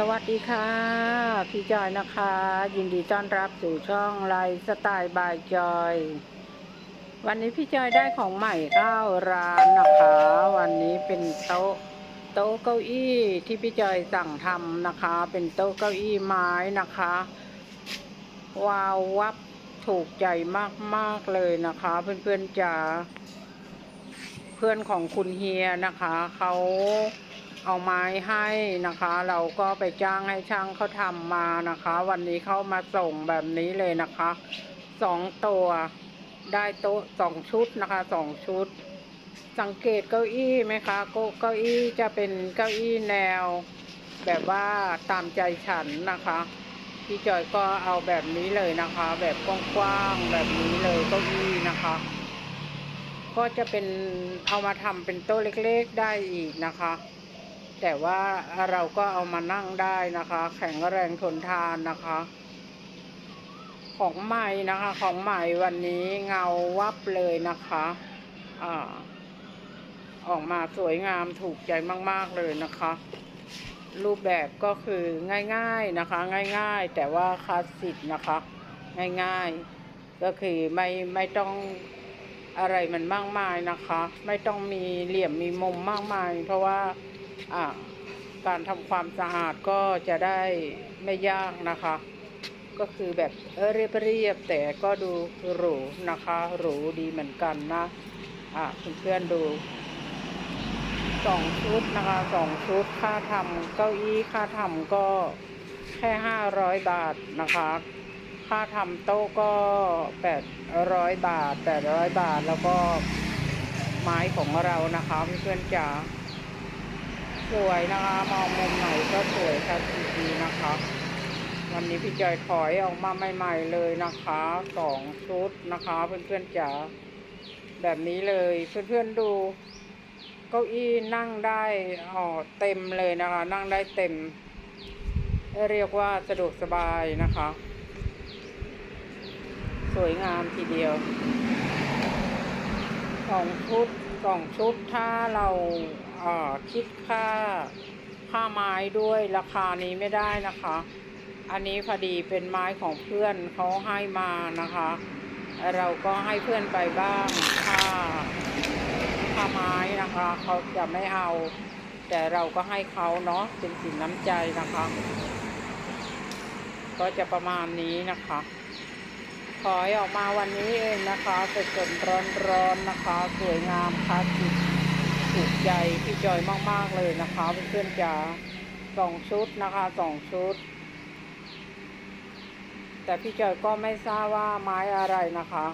สวัสดีค่ะ พี่จอยนะคะ ยินดีต้อนรับสู่ช่องไลฟ์สไตล์บายจอย วันนี้พี่จอยได้ของใหม่เข้าร้านนะคะ วันนี้เป็นโต๊ะโต๊ะเก้าอี้ที่พี่จอยสั่งทำนะคะ เป็นโต๊ะเก้าอี้ไม้นะคะ วาววับถูกใจมากๆเลยนะคะ เพื่อนๆจ๋าเพื่อนของคุณเฮียนะคะเขา เอาไม้ให้นะคะ เราก็ไปจ้างให้ช่างเขาทำมานะคะ วันนี้เขามาส่งแบบนี้เลยนะคะสองตัวได้โต๊ะสองชุดนะคะสองชุด สังเกตเก้าอี้ไหมคะเก้าเก้าอี้จะเป็นเก้าอี้แนว แบบว่าตามใจฉันนะคะพี่จอยก็เอาแบบนี้เลยนะคะ แบบกว้างๆแบบนี้เลยเก้าอี้นะคะ ก็จะเป็นเอามาทำเป็นโต๊ะเล็กๆได้อีกนะคะ แต่ว่าเราก็เอามานั่งได้นะคะ แข็งแรงทนทานนะคะ ของใหม่นะคะ ของใหม่วันนี้เงาวับเลยนะคะอ่าออกมาสวยงามถูกใจมาก ๆ เลยนะคะ รูปแบบก็คือง่ายๆนะคะ ง่าย ๆ แต่ว่าคลาสสิกนะคะ ง่ายๆ ก็คือไม่ไม่ต้องอะไรมันมากมายนะคะ ไม่ต้องมีเหลี่ยมมีมุมมากมาย เพราะว่าอ่า การทำความสะอาดก็จะได้ไม่ยากนะคะ ก็คือแบบเออเรียบแต่ก็ดูหรูนะคะหรูดีเหมือนกันนะอ่าเพื่อนๆดูสองชุดนะคะสองชุดค่าทำเก้าอี้ค่าทำก็แค่ห้าร้อยบาทนะคะ ค่าทำโต๊ะก็แปดร้อยบาทแปดร้อยบาทแล้วก็ไม้ของเรานะคะเพื่อนๆจ๋า สวยนะคะมองมุมไหนก็สวยค่ะดีๆนะคะ วันนี้พี่จอยถอยออกมาใหม่ๆเลยนะคะสองชุดนะคะ เพื่อนๆจ๋าแบบนี้เลยเพื่อนๆดูเก้าอี้นั่งได้อ๋อเต็มเลยนะคะ นั่งได้เต็ม เรียกว่าสะดวกสบายนะคะ สวยงามทีเดียวสองชุด สองชุดถ้าเราเอ่อคิดค่าค่าไม้ด้วยราคานี้ไม่ได้นะคะ อันนี้พอดีเป็นไม้ของเพื่อนเขาให้มานะคะ เราก็ให้เพื่อนไปบ้างค่าผ้าไม้นะคะเขาจะไม่เอา แต่เราก็ให้เขาเนาะเป็นสินน้ำใจนะคะ ก็จะประมาณนี้นะคะ ถอยออกมาวันนี้เองนะคะสดสดร้อนร้อนๆนะคะ สวยงามคลาสสิกถูกใจพี่จอยมากๆเลยนะคะเพื่อนๆจ๋าสองชุดนะคะสองชุด แต่พี่จอยก็ไม่ทราบว่าไม้อะไรนะคะ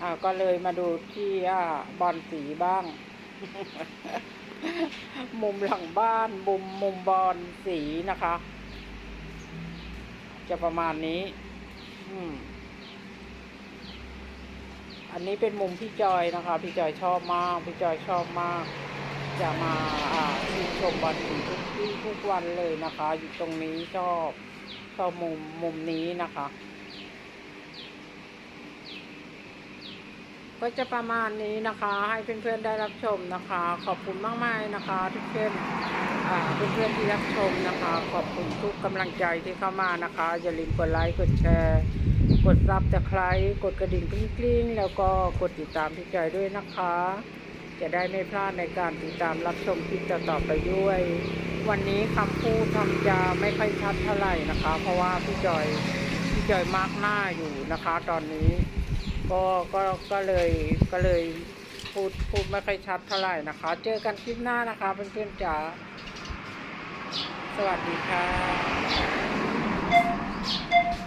อ่าก็เลยมาดูที่อ่าบอลสีบ้าง มุมหลังบ้านมุมมุมบอลสีนะคะ จะประมาณนี้ อืม อันนี้เป็นมุมพี่จอยนะคะ พี่จอยชอบมาก พี่จอยชอบมาก จะมาอ่าชื่นชมบอลทุกที่ทุกวันเลยนะคะ อยู่ตรงนี้ชอบชอบมุมมุมนี้นะคะ ก็จะประมาณนี้นะคะ ให้เพื่อนๆได้รับชมนะคะ ขอบคุณมากๆนะคะ ทุกเพื่อน เพื่อนๆที่รับชมนะคะ ขอบคุณทุกกำลังใจที่เข้ามานะคะ อย่าลืมกดไลค์กดแชร์ กดซับสไครกดกระดิ่งกริ๊งๆ แล้วก็กดติดตามพี่จอยด้วยนะคะ จะได้ไม่พลาดในการติดตามรับชมคลิปต่อๆไปด้วย วันนี้คำพูดคำจาไม่ค่อยชัดเท่าไหร่นะคะ เพราะว่าพี่จอยพี่จอยมาร์กหน้าอยู่นะคะ ตอนนี้ก็ก็ก็เลยก็เลยพูดพูดไม่ค่อยชัดเท่าไหร่นะคะ เจอกันคลิปหน้านะคะเพื่อนๆจ๋า สวัสดีค่ะ